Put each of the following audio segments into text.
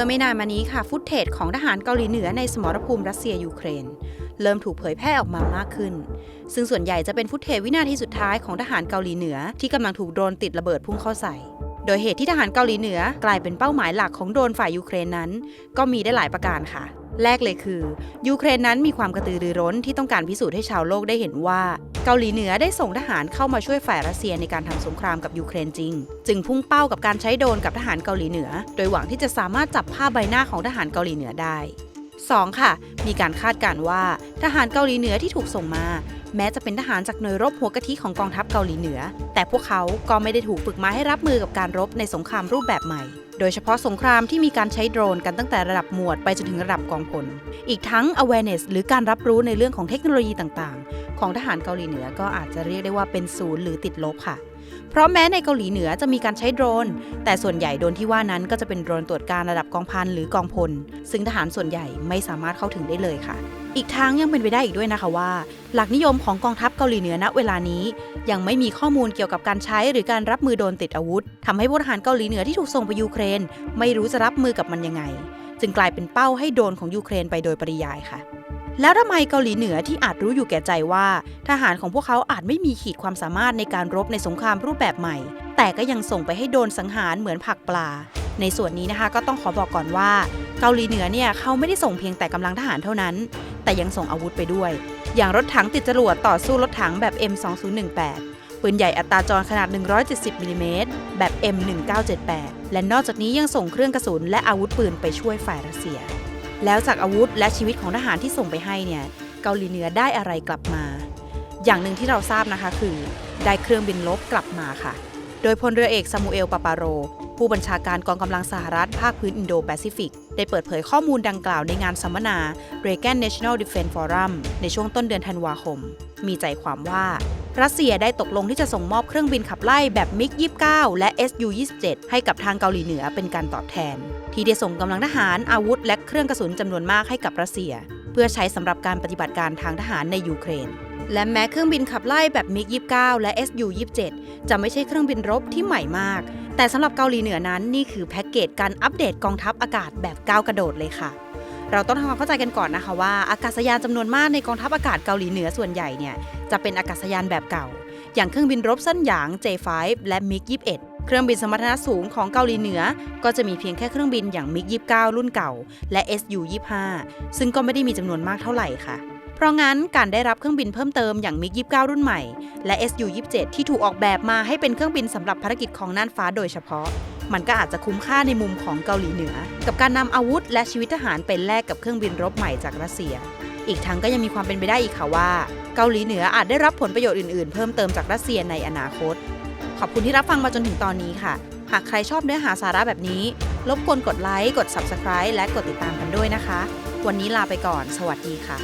มื่อไม่นานมานี้ค่ะ ฟุตเทจของทหารเกาหลีเหนือในสมรภูมิรัสเซียยูเครน เริ่มถูกเผยแพร่ออกมามากขึ้น ซึ่งส่วนใหญ่จะเป็นฟุตเทจวินาทีสุดท้ายของทหารเกาหลีเหนือที่กำลังถูกโดรนติดระเบิดพุ่งเข้าใส่ โดยเหตุที่ทหารเกาหลีเหนือกลายเป็นเป้าหมายหลักของโดรนฝ่ายยูเครนนั้น ก็มีได้หลายประการค่ะ แรกเลยคือ ยูเครนนั้นมีความกระตือรือร้นที่ต้องการพิสูจน์ให้ชาวโลกได้เห็นว่า เกาหลีเหนือได้ส่งทหารเข้ามาช่วยฝ่ายรัสเซียในการทำสงครามกับยูเครนจริง จึงพุ่งเป้ากับการใช้โดรนกับทหารเกาหลีเหนือ โดยหวังที่จะสามารถจับภาพใบหน้าของทหารเกาหลีเหนือได้ 2. ค่ะ มีการคาดการณ์ว่าทหารเกาหลีเหนือที่ถูกส่งมา แม้จะเป็นทหารจากหน่วยรบหัวกะทิของกองทัพเกาหลีเหนือ แต่พวกเขาก็ไม่ได้ถูกฝึกมาให้รับมือกับการรบในสงครามรูปแบบใหม่ โดยเฉพาะสงครามที่มีการใช้โดรนกันตั้งแต่ระดับหมวดไปจนถึงระดับกองพล อีกทั้ง awareness หรือการรับรู้ในเรื่องของเทคโนโลยีต่างๆ ของทหารเกาหลีเหนือก็อาจจะเรียกได้ว่าเป็นศูนย์หรือติดลบค่ะ เพราะแม้ในเกาหลีเหนือจะมีการใช้โดรน แต่ส่วนใหญ่โดรนที่ว่านั้นก็จะเป็นโดรนตรวจการระดับกองพันหรือกองพล ซึ่งทหารส่วนใหญ่ไม่สามารถเข้าถึงได้เลยค่ะ อีกทั้งยังเป็นไปได้อีกด้วยนะคะว่า หลักนิยมของกองทัพเกาหลีเหนือณเวลานี้ ยังไม่มีข้อมูลเกี่ยวกับการใช้หรือการรับมือโดรนติดอาวุธทำให้พลทหารเกาหลีเหนือที่ถูกส่งไปยูเครน ไม่รู้จะรับมือกับมันยังไง จึงกลายเป็นเป้าให้โดรนของยูเครนไปโดยปริยายค่ะ แล้วทำไมเกาหลีเหนือที่อาจรู้อยู่แก่ใจว่า ทหารของพวกเขาอาจไม่มีขีดความสามารถในการรบในสงครามรูปแบบใหม่ แต่ก็ยังส่งไปให้โดนสังหารเหมือนผักปลา ในส่วนนี้นะคะก็ต้องขอบอกก่อนว่า เกาหลีเหนือเนี่ยเขาไม่ได้ส่งเพียงแต่กำลังทหารเท่านั้น แต่ยังส่งอาวุธไปด้วย อย่างรถถังติดจรวดต่อสู้รถถังแบบ M2018 ปืนใหญ่อัตราจรขนาด 170มิลลิเมตรแบบ M1978 และนอกจากนี้ยังส่งเครื่องกระสุนและอาวุธปืนไปช่วยฝ่ายรัสเซีย แล้วจากอาวุธและชีวิตของทหารที่ส่งไปให้เนี่ยเกาหลีเหนือได้อะไรกลับมา อย่างหนึ่งที่เราทราบนะคะคือ ได้เครื่องบินลบกลับมาค่ะ โดยพลเรือเอกซามูเอลปาปาโร ผู้บัญชาการกองกำลังสหรัฐภาคพื้นอินโดแปซิฟิก ได้เปิดเผยข้อมูลดังกล่าวในงานสัมมนา Reagan National Defense Forum ในช่วงต้นเดือนธันวาคม มีใจความว่า รัสเซียได้ตกลงที่จะส่งมอบเครื่องบินขับไล่แบบมิก 29 และ SU-27 ให้กับทางเกาหลีเหนือเป็นการตอบแทน ที่ได้ส่งกำลังทหารอาวุธ และเครื่องกระสุนจำนวนมากให้กับรัสเซีย เพื่อใช้สำหรับการปฏิบัติการทางทหารในยูเครน และแม้เครื่องบินขับไล่แบบมิก 29 และ SU-27 จะไม่ใช่เครื่องบินรบที่ใหม่มาก แต่สำหรับเกาหลีเหนือนั้นนี่คือแพ็กเกจการอัปเดตกองทัพอากาศแบบก้าวกระโดดเลยค่ะ เราต้องทำความเข้าใจกันก่อนนะคะว่าอากาศยานจำนวนมากในกองทัพอากาศเกาหลีเหนือส่วนใหญ่เนี่ยจะเป็นอากาศยานแบบเก่า อย่างเครื่องบินรบสั้นหยาง J5 และมิก21เครื่องบินสมรรถนะสูงของเกาหลีเหนือ ก็จะมีเพียงแค่เครื่องบินอย่างมิก29รุ่นเก่า และ SU 25 ซึ่งก็ไม่ได้มีจำนวนมากเท่าไหร่ค่ะเพราะงั้นการได้รับเครื่องบินเพิ่มเติมอย่างมิก29 รุ่นใหม่ และ SU 27 ที่ถูกออกแบบมาให้เป็นเครื่องบินสำหรับภารกิจของน่านฟ้าโดยเฉพาะ มันก็อาจจะคุ้มค่าในมุมของเกาหลีเหนือ กับการนำอาวุธและชีวิตทหารไปแลกกับเครื่องบินรบใหม่จากรัสเซีย อีกทั้งก็ยังมีความเป็นไปได้อีกค่ะว่า เกาหลีเหนืออาจได้รับผลประโยชน์อื่นๆ เพิ่มเติมจากรัสเซียในอนาคต ขอบคุณที่รับฟังมาจนถึงตอนนี้ค่ะ หากใครชอบเนื้อหาสาระแบบนี้ รบกวนกดไลค์กด Subscribe และกดติดตามกันด้วยนะคะ วันนี้ลาไปก่อน สวัสดีค่ะ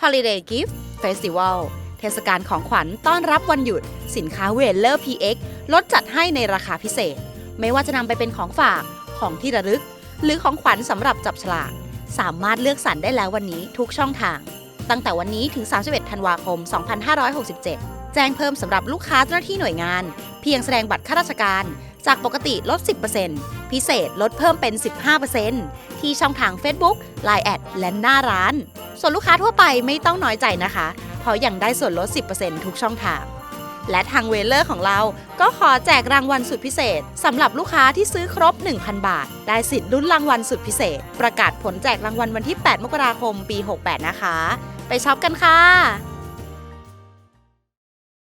Holiday Gift Festival เทศกาลของขวัญต้อนรับวันหยุด สินค้าเวลเลอร์ PX ลดจัดให้ในราคาพิเศษ ไม่ว่าจะนำไปเป็นของฝาก ของที่ระลึก หรือของขวัญสำหรับจับฉลาก สามารถเลือกสรรได้แล้ววันนี้ทุกช่องทาง ตั้งแต่วันนี้ถึง 31 ธันวาคม 2567 แจ้งเพิ่มสำหรับลูกค้าเจ้าหน้าที่หน่วยงาน เพียงแสดงบัตรข้าราชการ จากปกติลด 10%พิเศษลดเพิ่มเป็น 15%ที่ช่องทาง Facebook Line แอดและหน้าร้าน ส่วนลูกค้าทั่วไปไม่ต้องน้อยใจนะคะ เพราะยังได้ส่วนลด 10%ทุกช่องทาง และทางเวลเลอร์ของเราก็ขอแจกรางวัลสุดพิเศษสำหรับลูกค้าที่ซื้อครบ 1,000 บาท ได้สิทธิ์ลุ้นรางวัลสุดพิเศษ ประกาศผลแจกรางวัลวันที่ 8 มกราคม ปี 68 นะคะ ไปช็อปกันค่ะ